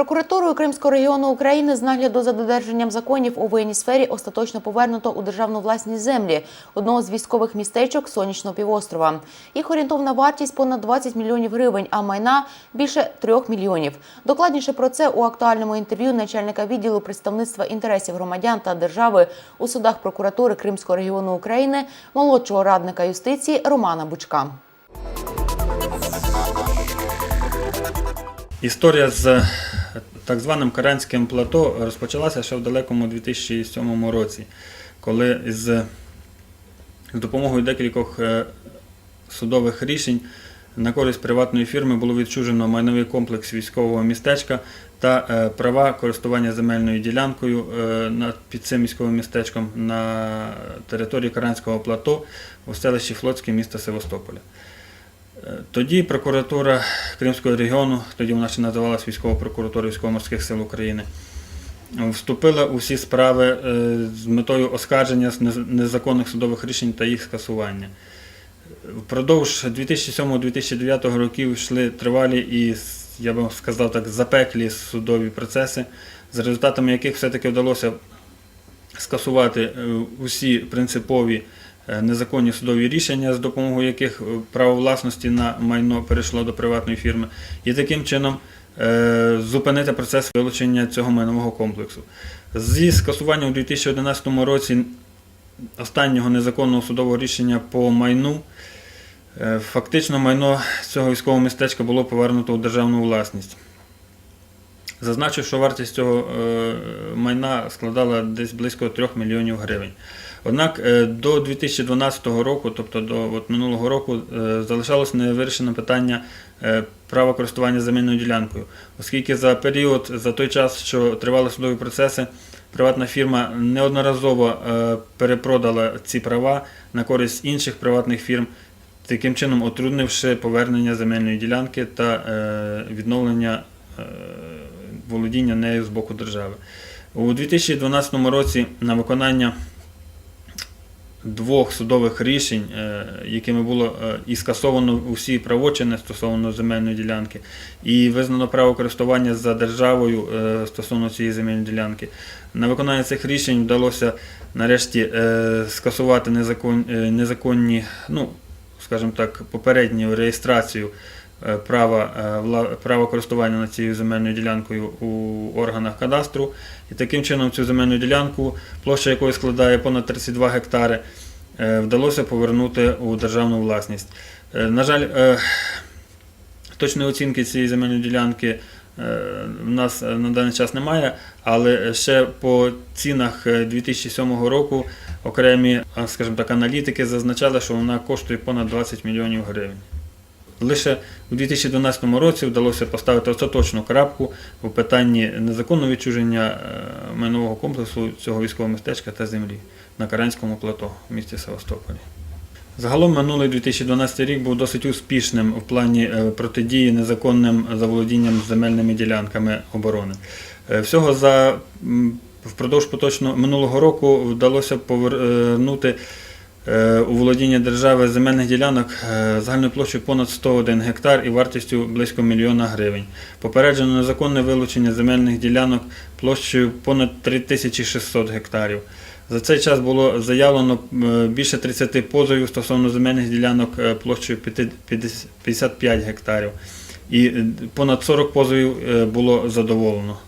Прокуратурою Кримського регіону України з нагляду за додержанням законів у воєнній сфері остаточно повернуто у державну власність землі одного з військових містечок Сонячного півострова. Їх орієнтовна вартість понад 20 мільйонів гривень, а майна більше 3 мільйонів. Докладніше про це у актуальному інтерв'ю начальника відділу представництва інтересів громадян та держави у судах прокуратури Кримського регіону України молодшого радника юстиції Романа Бучка. Історія з так званим Каранським плато розпочалася ще в далекому 2007 році, коли з, допомогою декількох е, судових рішень на користь приватної фірми було відчужено майновий комплекс військового містечка та е, права користування земельною ділянкою е, під цим військовим містечком на території Каранського плато у селищі Флотське міста Севастополя. Е, Тоді прокуратура Кримського регіону, тоді вона ще називалась військова прокуратура військово-морських сил України, вступила у всі справи е, з метою оскарження незаконних судових рішень та їх скасування. Впродовж 2007-2009 років йшли тривалі і, я би сказав так, запеклі судові процеси, за результатами яких все-таки вдалося скасувати е, усі принципові е, незаконні судові рішення, з допомогою яких е, право власності на майно перейшло до приватної фірми, і таким чином е, зупинити процес вилучення цього майнового комплексу. Зі скасуванням у 2011 році останнього незаконного судового рішення по майну. е, Фактично майно цього військового містечка було повернуто у державну власність. Зазначив, що вартість цього е, майна складала десь близько 3 мільйонів гривень. Однак е, до 2012 року, тобто до от, минулого року, е, залишалось невирішене питання е, права користування земельною ділянкою, оскільки за період, за той час, що тривали судові процеси, приватна фірма неодноразово перепродала ці права на користь інших приватних фірм, таким чином отруднивши повернення земельної ділянки та відновлення володіння нею з боку держави. У 2012 році на виконання двох судових рішень, е, якими було е, і скасовано усі правочини стосовно земельної ділянки, і визнано право користування за державою е, стосовно цієї земельної ділянки. На виконання цих рішень вдалося нарешті скасувати незакон, незаконні, ну, скажімо так, попередню реєстрацію права, е, права користування над цією земельною ділянкою у органах кадастру. І таким чином цю земельну ділянку, площа якої складає понад 32 гектари, е, вдалося повернути у державну власність. Е, На жаль, е, точної оцінки цієї земельної ділянки е, в нас е, на даний час немає, але ще по цінах е, 2007 року окремі, скажімо так, аналітики зазначали, що вона коштує понад 20 мільйонів гривень. Лише у 2012 році вдалося поставити остаточну крапку у питанні незаконного відчуження е, майнового комплексу цього військового містечка та землі на Каранському плато в місті Севастополі. Загалом минулий 2012 рік був досить успішним в плані е, протидії незаконним заволодінням земельними ділянками оборони. Е, Всього за впродовж поточного минулого року вдалося повернути у володіння держави земельних ділянок е, загальною площею понад 101 гектар і вартістю близько мільйона гривень. Попереджено незаконне вилучення земельних ділянок площею понад 3600 гектарів. За цей час було заявлено е, більше 30 позовів стосовно земельних ділянок е, площею 55 гектарів. І е, понад 40 позовів е, було задоволено.